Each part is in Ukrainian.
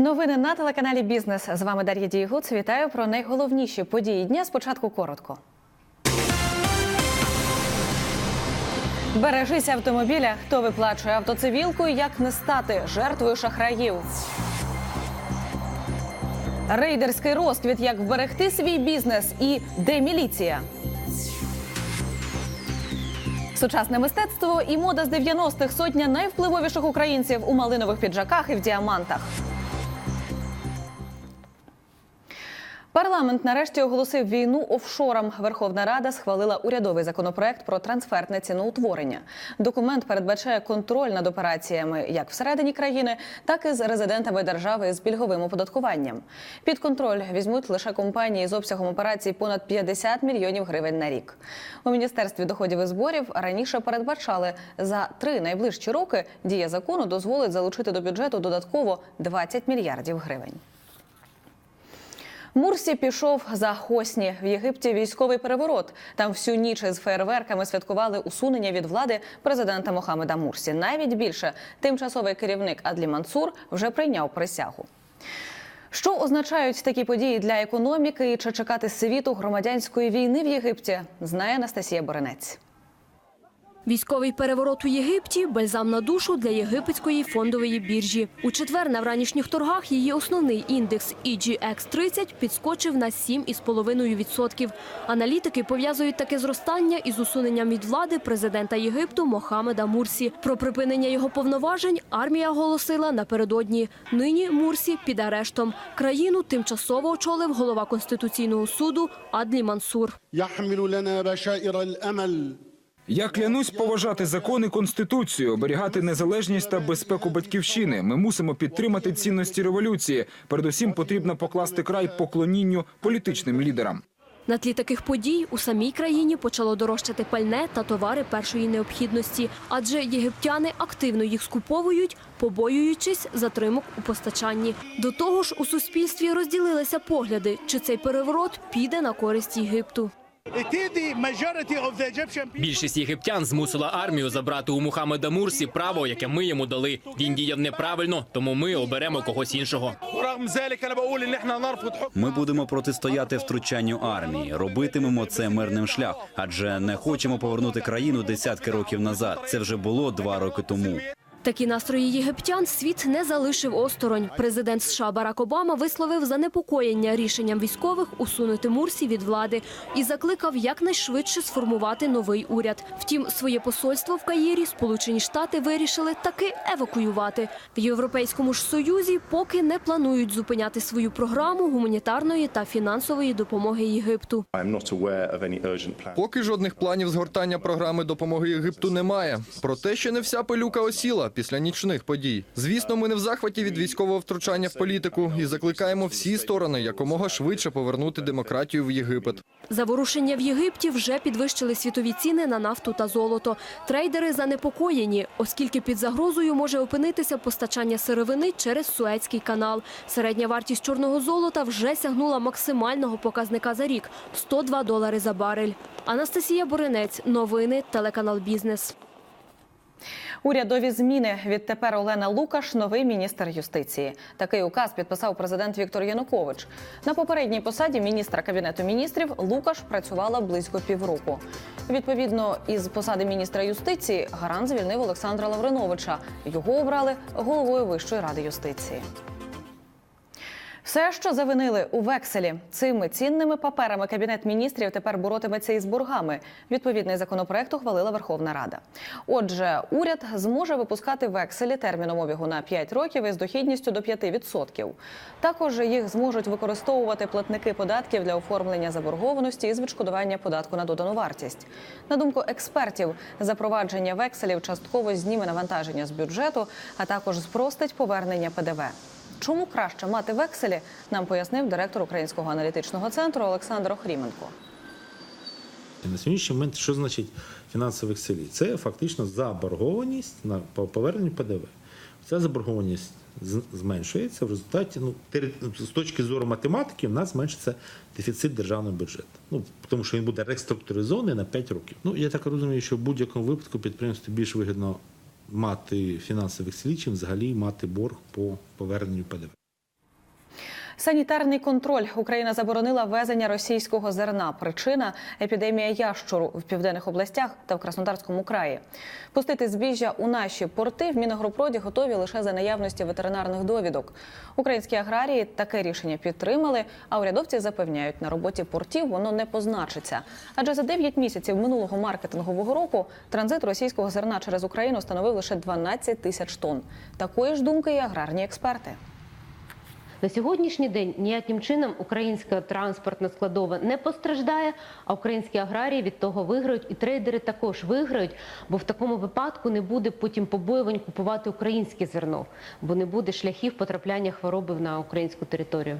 Новини на телеканалі Бізнес. З вами Дар'я Дієгуц. Вітаю про найголовніші події дня. Спочатку коротко. Бережися автомобіля. Хто виплачує автоцивілку і як не стати жертвою шахраїв. Рейдерський розквіт. Як вберегти свій бізнес і де міліція. Сучасне мистецтво і мода з 90-х сотня найвпливовіших українців у малинових піджаках і в діамантах. Парламент нарешті оголосив війну офшорам. Верховна Рада схвалила урядовий законопроект про трансфертне ціноутворення. Документ передбачає контроль над операціями як всередині країни, так і з резидентами держави з пільговим оподаткуванням. Під контроль візьмуть лише компанії з обсягом операцій понад 50 мільйонів гривень на рік. У міністерстві доходів і зборів раніше передбачали за три найближчі роки дія закону дозволить залучити до бюджету додатково 20 мільярдів гривень. Мурсі пішов за Хосні в Єгипті. Військовий переворот. Там всю ніч із фейерверками святкували усунення від влади президента Мохамеда Мурсі. Навіть більше тимчасовий керівник Адлі Мансур вже прийняв присягу. Що означають такі події для економіки і чи чекати світу громадянської війни в Єгипті? Знає Анастасія Боренець. Військовий переворот у Єгипті бальзам на душу для єгипетської фондової біржі. У четвер на вранішніх торгах її основний індекс E EGX-30 підскочив на 7,5%. Аналітики пов'язують таке зростання із усуненням від влади президента Єгипту Мохамеда Мурсі. Про припинення його повноважень армія оголосила напередодні. Нині Мурсі під арештом. Країну тимчасово очолив голова конституційного суду Адлі Мансур. Я клянусь поважати закони конституцію, оберігати незалежність та безпеку батьківщини. Ми мусимо підтримати цінності революції. Передусім, потрібно покласти край поклонінню політичним лідерам. На тлі таких подій у самій країні почало дорожчати пальне та товари першої необхідності, адже єгиптяни активно їх скуповують, побоюючись затримок у постачанні. До того ж, у суспільстві розділилися погляди, чи цей переворот піде на користь Єгипту. Більшість єгиптян змусила армію забрати у Мухаммеда Мурсі право, яке ми йому дали. Він діяв неправильно, тому ми оберемо когось іншого. Ми будемо протистояти втручанню армії, робитимемо це мирним шлях, адже не хочемо повернути країну десятки років назад. Це вже було два роки тому. Такі настрої єгиптян світ не залишив осторонь. Президент США Барак Обама висловив занепокоєння рішенням військових усунути Мурсі від влади і закликав якнайшвидше сформувати новий уряд. Втім, своє посольство в Каїрі Сполучені Штати вирішили таки евакуювати. В Європейському ж союзі поки не планують зупиняти свою програму гуманітарної та фінансової допомоги Єгипту. Поки жодних планів згортання програми допомоги Єгипту немає. Проте ще не вся пилюка осіла після нічних подій. Звісно, ми не в захваті від військового втручання в політику і закликаємо всі сторони якомога швидше повернути демократію в Єгипет. Заворушення в Єгипті вже підвищили світові ціни на нафту та золото. Трейдери занепокоєні, оскільки під загрозою може опинитися постачання сировини через Суецький канал. Середня вартість чорного золота вже сягнула максимального показника за рік 102 долари за барель. Анастасія Боринець, новини, телеканал Бізнес. Урядові зміни відтепер Олена Лукаш, новий міністр юстиції. Такий указ підписав президент Віктор Янукович. На попередній посаді міністра кабінету міністрів Лукаш працювала близько півроку. Відповідно, із посади міністра юстиції гарант звільнив Олександра Лавриновича. Його обрали головою Вищої ради юстиції. Все, що завинили у векселі, цими цінними паперами кабінет міністрів тепер боротиметься із боргами. Відповідний законопроект ухвалила Верховна Рада. Отже, уряд зможе випускати векселі терміном обігу на 5 років із дохідністю до 5%. Також їх зможуть використовувати платники податків для оформлення заборгованості із відшкодування податку на додану вартість. На думку експертів, запровадження векселів частково зніме навантаження з бюджету, а також спростить повернення ПДВ. Чому краще мати векселі, нам пояснив директор Українського аналітичного центру Олександр Охріменко. На сьогоднішній момент, що значить фінансових селі? Це фактично заборгованість на по поверненню ПДВ. Ця заборгованість зменшується в результаті, ну, з точки зору математики, в нас зменшиться дефіцит державного бюджету. Ну, тому що він буде реструктуризований на 5 років. Ну, я так розумію, що в будь-якому випадку підприємству більш вигідно мати фінансових слідчих, взагалі мати борг по поверненню ПДВ. Санітарний контроль. Україна заборонила ввезення російського зерна. Причина епідемія ящуру в південних областях та в Краснодарському краї. Пустити збіжжя у наші порти в Мінагропроді готові лише за наявності ветеринарних довідок. Українські аграрії таке рішення підтримали. А урядовці запевняють, на роботі портів воно не позначиться. Адже за 9 місяців минулого маркетингового року транзит російського зерна через Україну становив лише 12 тисяч тонн. Такої ж думки і аграрні експерти. На сьогоднішній день ніяким чином українська транспортна складова не постраждає, а українські аграрії від того виграють, і трейдери також виграють, бо в такому випадку не буде потім побоювань купувати українське зерно, бо не буде шляхів потрапляння хвороби на українську територію.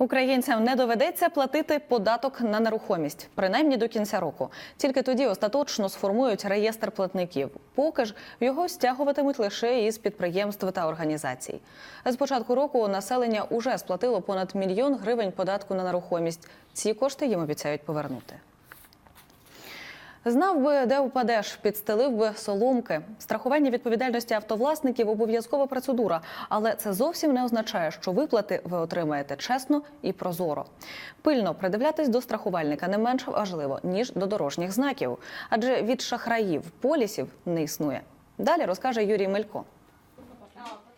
Українцям не доведеться платити податок на нерухомість, принаймні до кінця року. Тільки тоді остаточно сформують реєстр платників. Поки ж його стягуватимуть лише із підприємств та організацій. З початку року населення уже сплатило понад мільйон гривень податку на нерухомість. Ці кошти їм обіцяють повернути. Знав би, де впадеш, підстелив би соломки. Страхування відповідальності автовласників обов'язкова процедура, але це зовсім не означає, що виплати ви отримаєте чесно і прозоро. Пильно придивлятись до страхувальника не менш важливо ніж до дорожніх знаків, адже від шахраїв полісів не існує. Далі розкаже Юрій Мелько.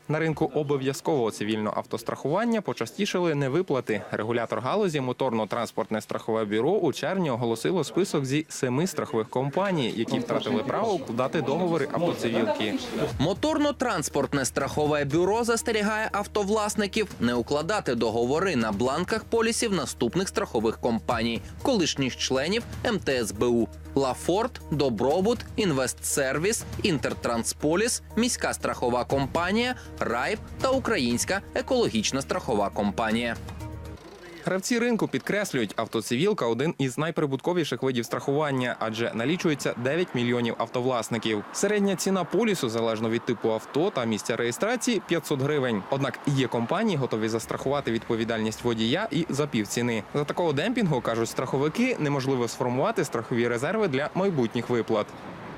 На ринку обов'язкового цивільного автострахування почастішили невиплати. Регулятор галузі моторно-транспортне страхове бюро у червні оголосило список зі семи страхових компаній, які втратили право укладати договори автоцивілки. Моторно-транспортне страхове бюро застерігає автовласників не укладати договори на бланках полісів наступних страхових компаній, колишніх членів МТСБУ. Лафорт, Добробут, Інвестсервіс, Інтертрансполіс, міська страхова компанія, Райб та Українська екологічна страхова компанія. Гравці ринку підкреслюють, автоцивілка один із найприбутковіших видів страхування, адже налічується 9 мільйонів автовласників. Середня ціна полісу залежно від типу авто та місця реєстрації 500 гривень. Однак є компанії, готові застрахувати відповідальність водія і за півціни. За такого демпінгу кажуть страховики, неможливо сформувати страхові резерви для майбутніх виплат.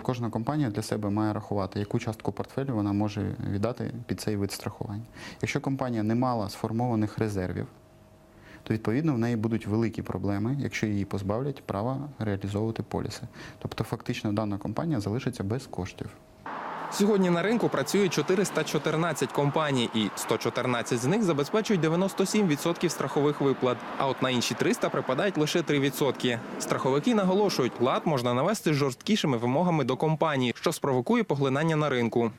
Кожна компанія для себе має рахувати, яку частку портфелю вона може віддати під цей вид страхування. Якщо компанія не мала сформованих резервів, то відповідно в неї будуть великі проблеми, якщо її позбавлять права реалізовувати поліси. Тобто, фактично, дана компанія залишиться без коштів. Сьогодні на ринку працює 414 компаній, і 114 з них забезпечують 97% страхових виплат. А от на інші 300 припадають лише 3%. Страховики наголошують, лад можна навести з жорсткішими вимогами до компанії, що спровокує поглинання на ринку.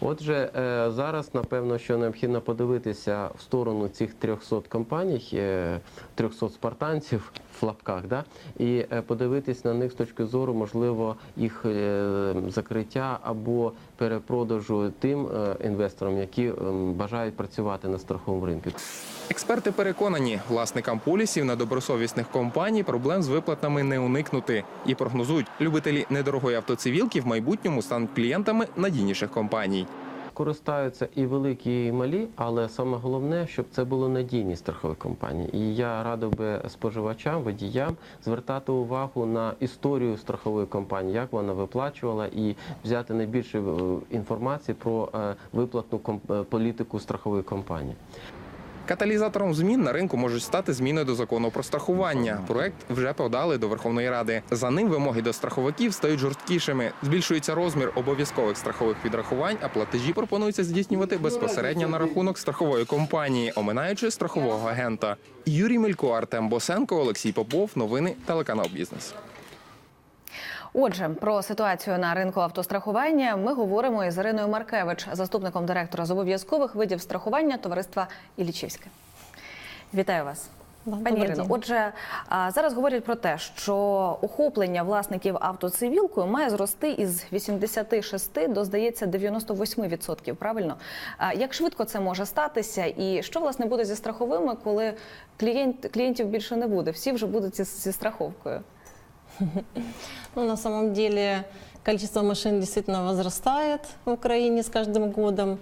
Отже, е, зараз напевно, що необхідно подивитися в сторону цих 300 компаній, е, 300 спартанців в лапках, да? і е, подивитись на них з точки зору, можливо, їх е, закриття або перепродажу тим е, інвесторам, які ем, бажають працювати на страховому ринку. Експерти переконані, власникам полісів недобросовісних компаній проблем з виплатами не уникнути і прогнозують, любителі недорогої автоцивілки в майбутньому стануть клієнтами надійніших компаній. Користаються і великі, і малі, але саме головне, щоб це були надійні страхові компанії. І я радив би споживачам, водіям звертати увагу на історію страхової компанії, як вона виплачувала, і взяти найбільше е, інформації про е, виплатну е, політику страхової компанії. Каталізатором змін на ринку можуть стати зміни до закону про страхування. Проект вже подали до Верховної Ради. За ним вимоги до страховиків стають жорсткішими. Збільшується розмір обов'язкових страхових відрахувань, а платежі пропонується здійснювати безпосередньо на рахунок страхової компанії, оминаючи страхового агента. Юрій Мелько, Артем Босенко, Олексій Попов. Новини телеканал Бізнес. Отже, про ситуацію на ринку автострахування ми говоримо із Іриною Маркевич, заступником директора з обов'язкових видів страхування товариства Ілічівське. Вітаю вас. Пані Ірино, отже, зараз говорять про те, що охоплення власників автоцивілкою має зрости із 86 до, здається, 98%, правильно? Як швидко це може статися? І що, власне, буде зі страховими, коли клієнт, клієнтів більше не буде? Всі вже будуть зі, зі страховкою. Ну, на самом деле количество машин действительно возрастает в Украине с каждым годом.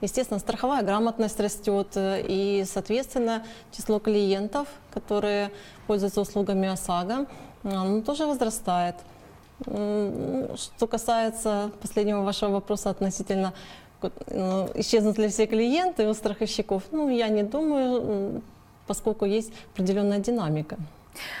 Естественно, страховая грамотность растет, э, и, соответственно, число клиентов, которые пользуются услугами ОСАГО, оно тоже возрастает. Что касается последнего вашего вопроса относительно ну, исчезнут ли все клиенты у страховщиков? Ну, я не думаю, поскольку есть определенная динамика.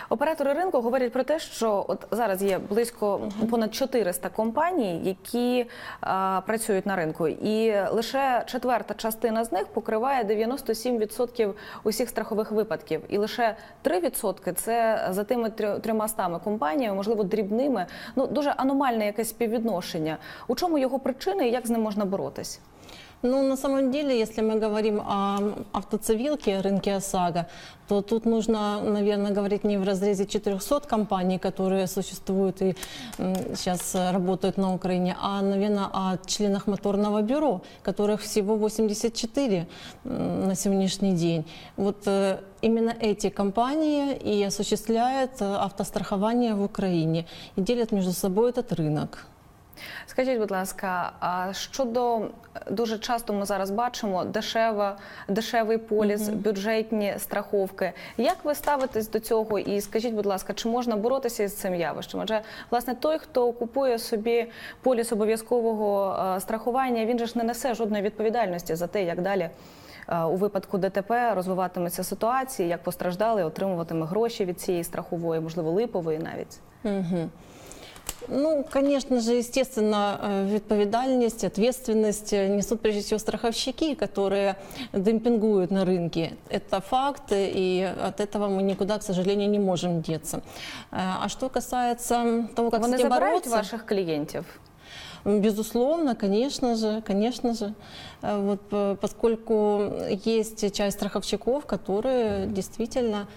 Оператори ринку говорять про те, що от зараз є близько понад 400 компаній, які а, працюють на ринку, і лише четверта частина з них покриває 97% усіх страхових випадків, і лише 3% – це за тими трьо- трьома стами компаніями, можливо, дрібними. Ну дуже аномальне якесь співвідношення. У чому його причини і як з ним можна боротись? Ну, на самом деле, если мы говорим о автоцивилке, рынке ОСАГО, то тут нужно, наверное, говорить не в разрезе 400 компаний, которые существуют и м, сейчас э, работают на Украине, а, наверное, о членах моторного бюро, которых всего 84 м, на сегодняшний день. Вот э, именно эти компании и осуществляют э, автострахование в Украине и делят между собой этот рынок. Скажіть, будь ласка, а щодо дуже часто ми зараз бачимо дешева, дешевий поліс, бюджетні страховки. Як ви ставитесь до цього? І скажіть, будь ласка, чи можна боротися із цим явищем? Адже власне той, хто купує собі поліс обов'язкового е, страхування, він же ж не несе жодної відповідальності за те, як далі. е, У випадку ДТП розвиватиметься ситуація, як постраждалий отримуватиме гроші від цієї страхової, можливо, липової навіть. Мгм. Ну, конечно же, естественно, э, відповідальність, ответственность э, несут прежде всего страховщики, которые демпингуют на рынке. Это факт, и от этого мы никуда, к сожалению, не можем деться. Э, А что касается того, как Вони с этим забирають бороться... ваших клієнтів. Безусловно, конечно же, конечно же. Э, Вот, э, поскольку есть часть страховщиков, которые действительно м,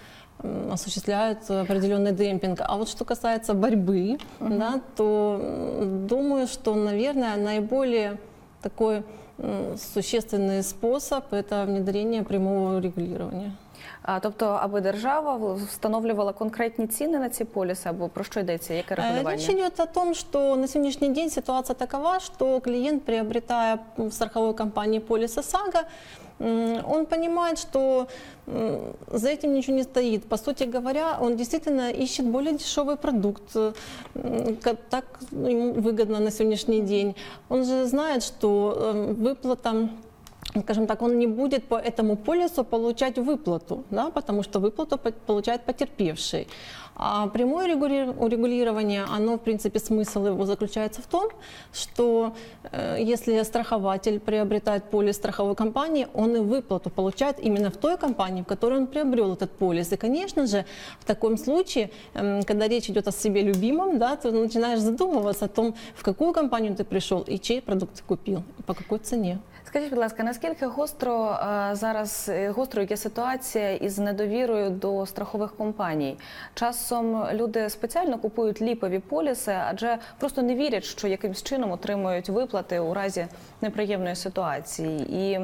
осуществляют определенный демпинг. А вот что касается борьбы, да, то думаю, что, наверное, наиболее такой существенный способ – это внедрение прямого регулирования. А, тобто, аби держава в- встановлювала конкретні ціни на ці поліси, або про що йдеться, яке Э, регулювання? Речь идет о том, что на сегодняшний день ситуация такова, что клиент, приобретая в страховой компании полис ОСАГО, м, он понимает, что м, за этим ничего не стоит. По сути говоря, он действительно ищет более дешевый продукт, м, ка- так ему выгодно на сегодняшний день. Он же знает, что э, выплата скажем так, он не будет по этому полису получать выплату, да, потому что выплату по- получает потерпевший. А прямое регули- урегулирование, оно, в принципе, смысл его заключается в том, что э, если страхователь приобретает полис страховой компании, он и выплату получает именно в той компании, в которой он приобрел этот полис. И, конечно же, в таком случае, эм, когда речь идет о себе любимом, да, ты начинаешь задумываться о том, в какую компанию ты пришел и чей продукт ты купил, и по какой цене. Скажіть, будь ласка, наскільки гостро е, зараз е, гострою є ситуація із недовірою до страхових компаній? Часом люди спеціально купують ліпові поліси, адже просто не вірять, що якимсь чином отримують виплати у разі неприємної ситуації. І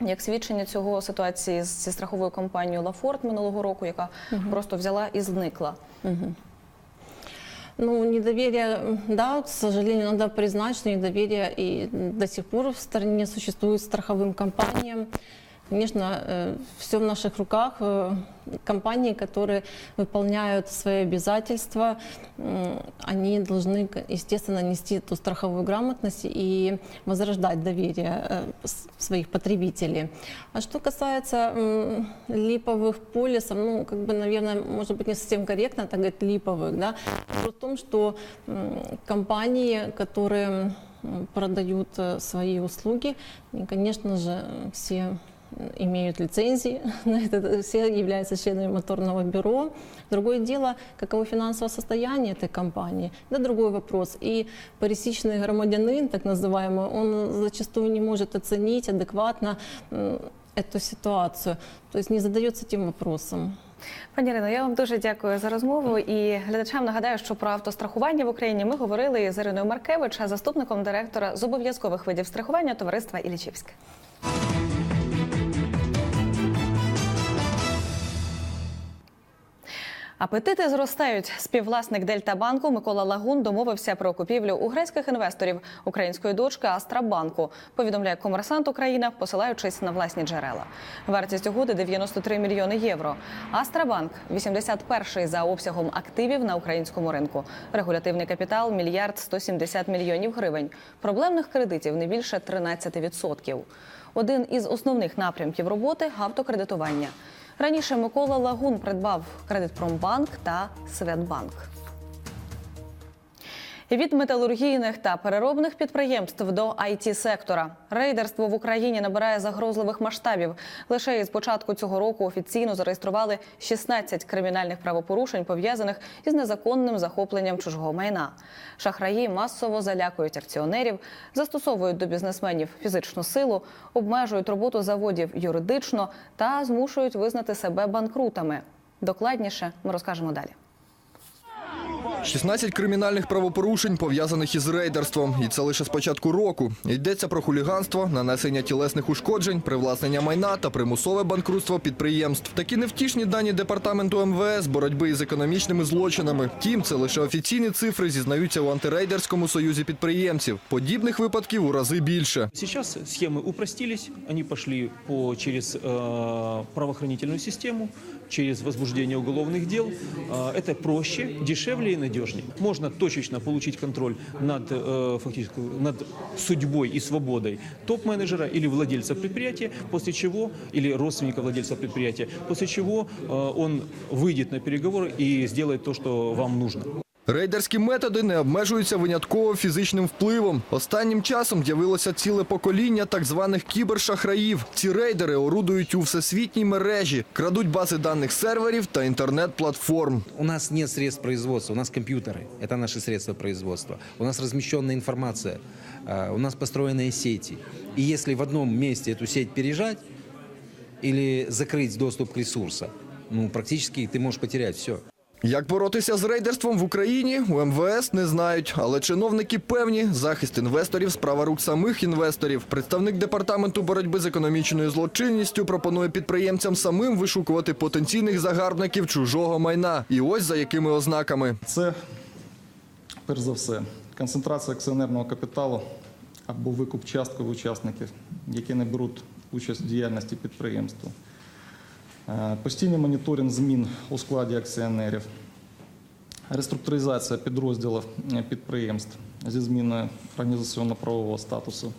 як свідчення цього ситуації зі страховою компанією Лафорт минулого року, яка просто взяла і зникла. Мгм. Ну, недоверие, да, к сожалению, надо признать, что недоверие и до сих пор в стране существует страховым компаниям. Конечно, все в наших руках. Э, Компании, которые выполняют свои обязательства, они должны, естественно, нести эту страховую грамотность и возрождать доверие э, своих потребителей. А что касается липовых полисов, ну, как бы, наверное, может быть, не совсем корректно так говорить липовых, да. Вопрос в том, что компании, которые продают э, свои услуги, они, конечно же, все имеют лицензии, на это, все являются членами моторного бюро. Другое дело, каково финансовое состояние этой компании, это другой вопрос. И пересечный громадянин, так называемый, он зачастую не может оценить адекватно м, эту ситуацию, то есть не задается этим вопросом. Пані Ірино, я вам дуже дякую за розмову. І глядачам нагадаю, що про автострахування в Україні ми говорили з Іриною Маркевич, а заступником директора з обов'язкових видів страхування товариства Ілічівське. Апетити зростають. Співвласник Дельтабанку Микола Лагун домовився про купівлю у грецьких інвесторів української дочки Астрабанку. Повідомляє комерсант Україна, посилаючись на власні джерела. Вартість угоди 93 мільйони євро. Астрабанк 81-й за обсягом активів на українському ринку. Регулятивний капітал мільярд 170 мільйонів гривень. Проблемних кредитів не більше 13%. Один із основних напрямків роботи автокредитування. Раніше Микола Лагун придбав Кредитпромбанк та Святбанк. Від металургійних та переробних підприємств до it сектора рейдерство в Україні набирає загрозливих масштабів. Лише із початку цього року офіційно зареєстрували 16 кримінальних правопорушень, пов'язаних із незаконним захопленням чужого майна. Шахраї масово залякують акціонерів, застосовують до бізнесменів фізичну силу, обмежують роботу заводів юридично та змушують визнати себе банкрутами. Докладніше ми розкажемо далі. 16 кримінальних правопорушень пов'язаних із рейдерством, і це лише з початку року. Йдеться про хуліганство, нанесення тілесних ушкоджень, привласнення майна та примусове банкрутство підприємств. Такі невтішні дані департаменту МВС боротьби із економічними злочинами. Втім, це лише офіційні цифри зізнаються у антирейдерському союзі підприємців. Подібних випадків у рази більше. Сейчас схемы упростились, они пошли по, через э, правоохранительную систему, через возбуждение уголовных дел. Э, это проще, дешевле и надежнее. Можно точечно получить контроль над, э, над судьбой и свободой топ-менеджера или владельца предприятия, после чего, или родственника владельца предприятия, после чего э, он выйдет на переговоры и сделает то, что вам нужно. Рейдерські методи не обмежуються винятково фізичним впливом. Останнім часом з'явилося ціле покоління так званих кібершахраїв. Ці рейдери орудують у всесвітній мережі, крадуть бази даних серверів та інтернет-платформ. У нас нет средств производства, у нас компьютеры. Это наши средства производства. У нас размещенная информация, э, у нас построенные сети. И если в одном месте эту сеть пережать или закрыть доступ к ресурсу, ну, практически ты можешь потерять все. Як боротися з рейдерством в Україні, у МВС не знають, але чиновники певні, захист інвесторів справа рук самих інвесторів. Представник департаменту боротьби з економічною злочинністю пропонує підприємцям самим вишукувати потенційних загарбників чужого майна. І ось за якими ознаками. Це, перш за все, концентрація акціонерного капіталу або викуп часткових учасників, які не беруть участь в діяльності підприємства. Е, Постійний моніторинг змін у складі акціонерів, реструктуризація підрозділів е, підприємств зі зміною організаційно-правового статусу,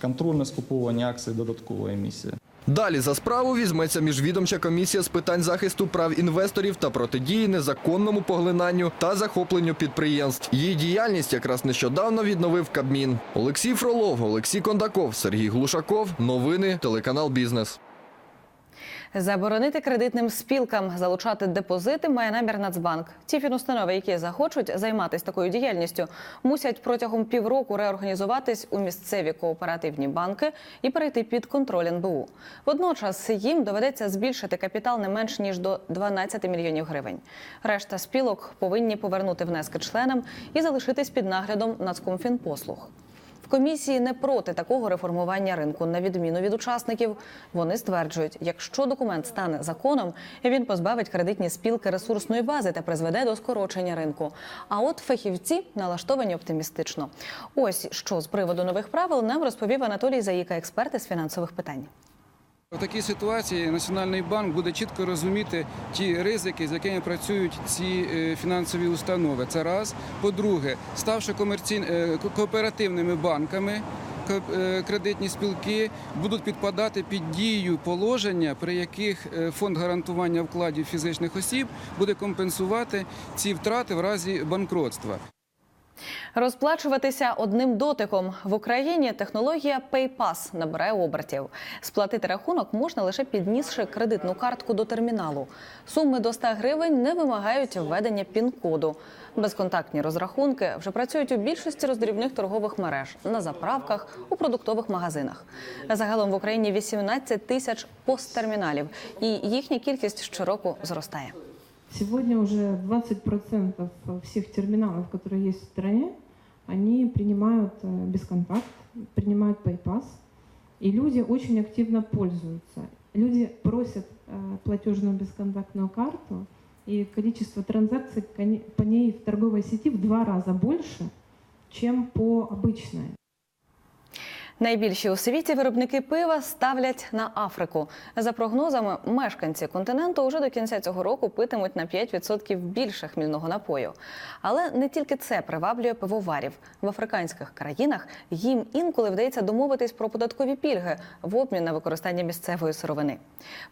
контрольне скуповування акцій, додаткова емісія. Далі за справу візьметься міжвідомча комісія з питань захисту прав інвесторів та протидії незаконному поглинанню та захопленню підприємств. Її діяльність якраз нещодавно відновив Кабмін. Олексій Фролов, Олексій Кондаков, Сергій Глушаков. Новини телеканал Бізнес. Заборонити кредитним спілкам залучати депозити має намір Нацбанк. Ті фінустанови, які захочуть займатися такою діяльністю, мусять протягом півроку реорганізуватись у місцеві кооперативні банки і перейти під контроль НБУ. Водночас їм доведеться збільшити капітал не менш ніж до 12 мільйонів гривень. Решта спілок повинні повернути внески членам і залишитись під наглядом Нацкомфінпослуг. Комісії не проти такого реформування ринку, на відміну від учасників. Вони стверджують, якщо документ стане законом, він позбавить кредитні спілки ресурсної бази та призведе до скорочення ринку. А от фахівці налаштовані оптимістично. Ось що з приводу нових правил нам розповів Анатолій Заїка, експерт із фінансових питань. У такій ситуації Національний банк буде чітко розуміти ті ризики, з якими працюють ці е, фінансові установи. Це раз. По-друге, ставши комерційн... е, кооперативними банками, е, кредитні спілки будуть підпадати під дію положення, при яких фонд гарантування вкладів фізичних осіб буде компенсувати ці втрати в разі банкротства. Розплачуватися одним дотиком в Україні технологія PayPass набирає обертів. Сплатити рахунок можна лише піднісши кредитну картку до терміналу. Суми до 100 гривень не вимагають введення пін-коду. Безконтактні розрахунки вже працюють у більшості роздрібних торгових мереж на заправках, у продуктових магазинах. Загалом в Україні 18 тисяч посттерміналів, і їхня кількість щороку зростає. Сегодня уже 20% всех терминалов, которые есть в стране, они принимают э, бесконтакт, принимают PayPass, и люди очень активно пользуются. Люди просят э, платежную бесконтактную карту, и количество транзакций по ней в торговой сети в два раза больше, чем по обычной. Найбільші у світі виробники пива ставлять на Африку. За прогнозами, мешканці континенту уже до кінця цього року питимуть на 5% більше хмільного напою. Але не тільки це приваблює пивоварів. В африканських країнах їм інколи вдається домовитись про податкові пільги в обмін на використання місцевої сировини.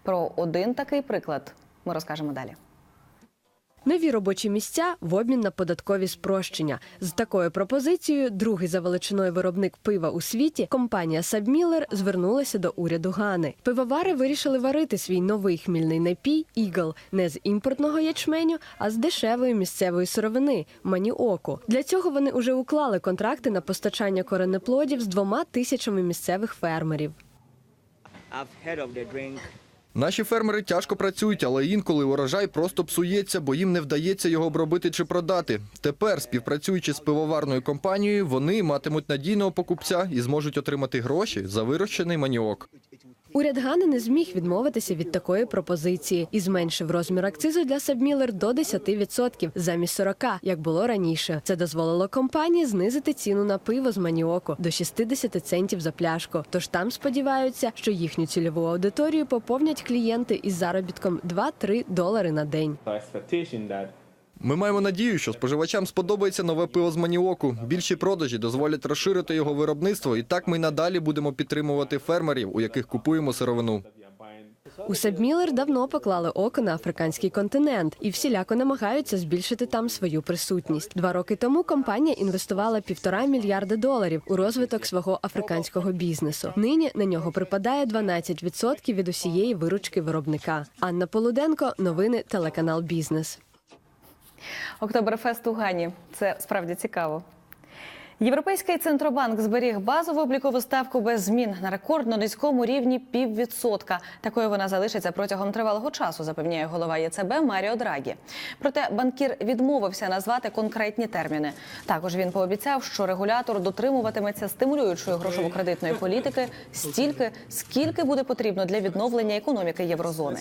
Про один такий приклад ми розкажемо далі. Нові робочі місця в обмін на податкові спрощення. З такою пропозицією другий за величиною виробник пива у світі компанія Сабмілер звернулася до уряду Гани. Пивовари вирішили варити свій новий хмільний напій Ігл не з імпортного ячменю, а з дешевої місцевої сировини маніоку. Для цього вони уже уклали контракти на постачання коренеплодів з двома тисячами місцевих фермерів. Наші фермери тяжко працюють, але інколи урожай просто псується, бо їм не вдається його обробити чи продати. Тепер, співпрацюючи з пивоварною компанією, вони матимуть надійного покупця і зможуть отримати гроші за вирощений маніок. Уряд Гани не зміг відмовитися від такої пропозиції і зменшив розмір акцизу для Сабмілер до 10% замість 40%, як було раніше. Це дозволило компанії знизити ціну на пиво з маніоку до 60 центів за пляшку. Тож там сподіваються, що їхню цільову аудиторію поповнять клієнти із заробітком 2-3 долари на день. Ми маємо надію, що споживачам сподобається нове пиво з маніоку. Більші продажі дозволять розширити його виробництво, і так ми й надалі будемо підтримувати фермерів, у яких купуємо сировину. У Сабмілер давно поклали око на африканський континент і всіляко намагаються збільшити там свою присутність. Два роки тому компанія інвестувала півтора мільярда доларів у розвиток свого африканського бізнесу. Нині на нього припадає 12% від усієї виручки виробника. Анна Полуденко, новини телеканал Бізнес. Октоберфест у Гані. Це справді цікаво. Європейський центробанк зберіг базову облікову ставку без змін на рекордно низькому рівні піввідсотка. Такою вона залишиться протягом тривалого часу, запевняє голова ЄЦБ Маріо Драгі. Проте банкір відмовився назвати конкретні терміни. Також він пообіцяв, що регулятор дотримуватиметься стимулюючої грошово-кредитної політики стільки, скільки буде потрібно для відновлення економіки єврозони.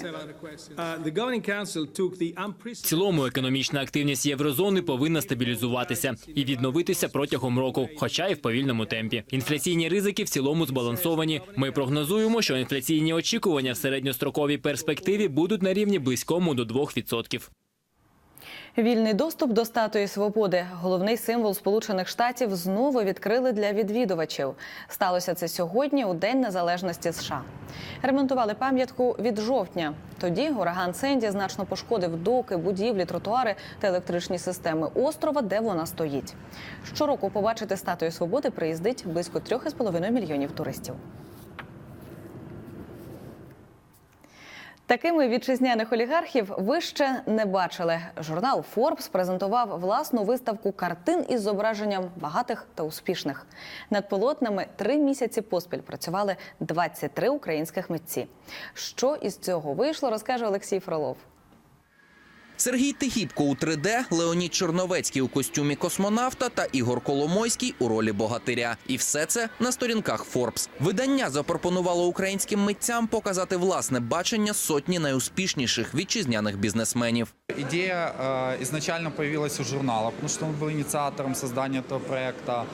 В цілому економічна активність єврозони повинна стабілізуватися і відновитися протягом року, хоча і в повільному темпі. Інфляційні ризики в цілому збалансовані. Ми прогнозуємо, що інфляційні очікування в середньостроковій перспективі будуть на рівні близькому до 2%. Вільний доступ до статуї свободи, головний символ Сполучених Штатів, знову відкрили для відвідувачів. Сталося це сьогодні, у День Незалежності США. Ремонтували пам'ятку від жовтня. Тоді ураган Сенді значно пошкодив доки, будівлі, тротуари та електричні системи острова, де вона стоїть. Щороку побачити статую свободи приїздить близько 3,5 мільйонів туристів. Такими вітчизняних олігархів ви ще не бачили. Журнал Forbes презентував власну виставку картин із зображенням багатих та успішних. Над полотнами три місяці поспіль працювали 23 українських митці. Що із цього вийшло, розкаже Олексій Фролов. Сергій Тихіпко у 3D, Леонід Чорновецький у костюмі космонавта та Ігор Коломойський у ролі богатиря. І все це на сторінках Forbes. Видання запропонувало українським митцям показати власне бачення сотні найуспішніших вітчизняних бізнесменів. Идея э, изначально появилась у журнала, потому что он был инициатором создания этого проекта.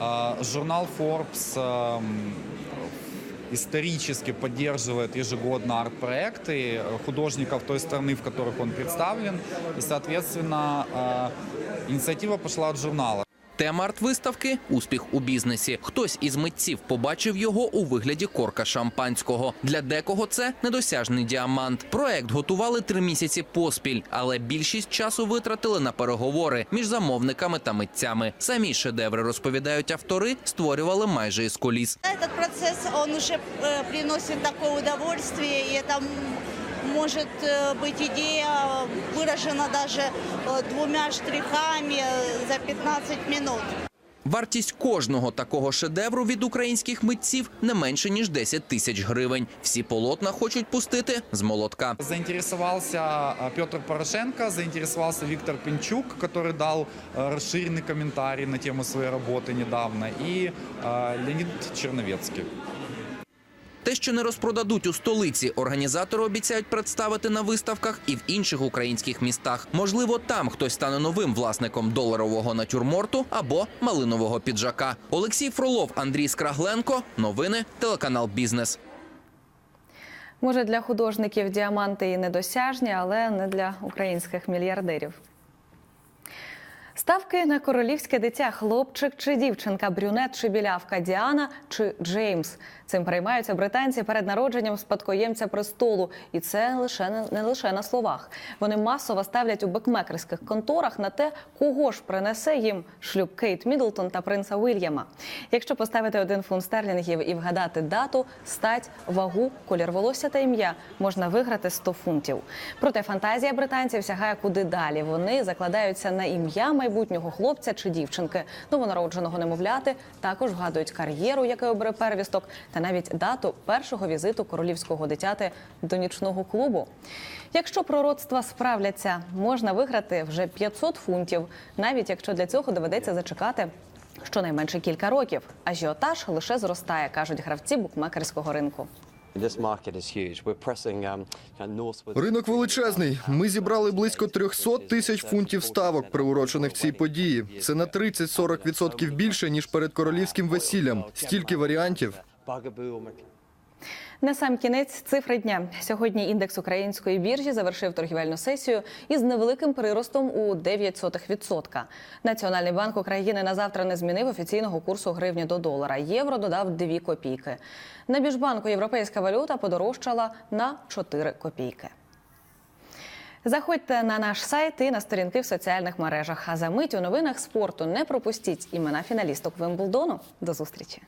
Э, журнал Forbes э, исторически поддерживает ежегодно арт-проекты э, художников той страны, в которых он представлен. И, соответственно, э, инициатива пошла от журнала. Тема арт-виставки успіх у бізнесі. Хтось із митців побачив його у вигляді корка шампанського. Для декого це недосяжний діамант. Проект готували три місяці поспіль, але більшість часу витратили на переговори між замовниками та митцями. Самі шедеври розповідають автори, створювали майже із коліс. Этот процесс, он уже э, приносит такое удовольствие, и это м, может э, быть идея выражена даже э, двумя штрихами э, за 15 минут. Вартість кожного такого шедевру від українських митців не менше ніж 10 тисяч гривень. Всі полотна хочуть пустити з молотка. Заинтересовался э, Петр Порошенко, заинтересовался Виктор Пинчук, который дал э, расширенный комментарий на тему своей работы недавно, и э, Леонид Черновецкий. Те, що не розпродадуть у столиці, організатори обіцяють представити на виставках і в інших українських містах. Можливо, там хтось стане новим власником доларового натюрморту або малинового піджака. Олексій Фролов, Андрій Скрагленко. Новини телеканал Бізнес. Може, для художників діаманти і недосяжні, але не для українських мільярдерів. Ставки на королівське дитя, хлопчик чи дівчинка, брюнет чи білявка, Діана чи Джеймс. Цим переймаються британці перед народженням спадкоємця престолу, і це лише не, лише на словах. Вони масово ставлять у бекмекерських конторах на те, кого ж принесе їм шлюб Кейт Мідлтон та принца Уільяма. Якщо поставити один фунт стерлінгів і вгадати дату, стать, вагу, колір волосся та ім'я, можна виграти 100 фунтів. Проте фантазія британців сягає куди далі. Вони закладаються на ім'я хлопця чи дівчинки, новонародженого немовляти, також вгадують кар'єру, яку обере первісток, та навіть дату першого візиту королівського дитяти до нічного клубу. Якщо пророцтва справляться, можна виграти вже 500 фунтів, навіть якщо для цього доведеться зачекати. Щонайменше кілька років. Ажіотаж лише зростає, кажуть гравці букмекерського ринку. Um. Ринок величезний. Ми зібрали близько 300 тисяч фунтів ставок, приурочених цій події. Це на 30-40% більше ніж перед королівським весіллям. Стільки варіантів. На сам кінець цифри дня. Сьогодні індекс української біржі завершив торгівельну сесію із невеликим приростом у 0,09%. Національний банк України на завтра не змінив офіційного курсу гривні до долара. Євро додав 2 копійки. На Біжбанку європейська валюта подорожчала на 4 копійки. Заходьте на наш сайт і на сторінки в соціальних мережах. А за мить у новинах спорту не пропустіть імена фіналісток Вимблдону. До зустрічі.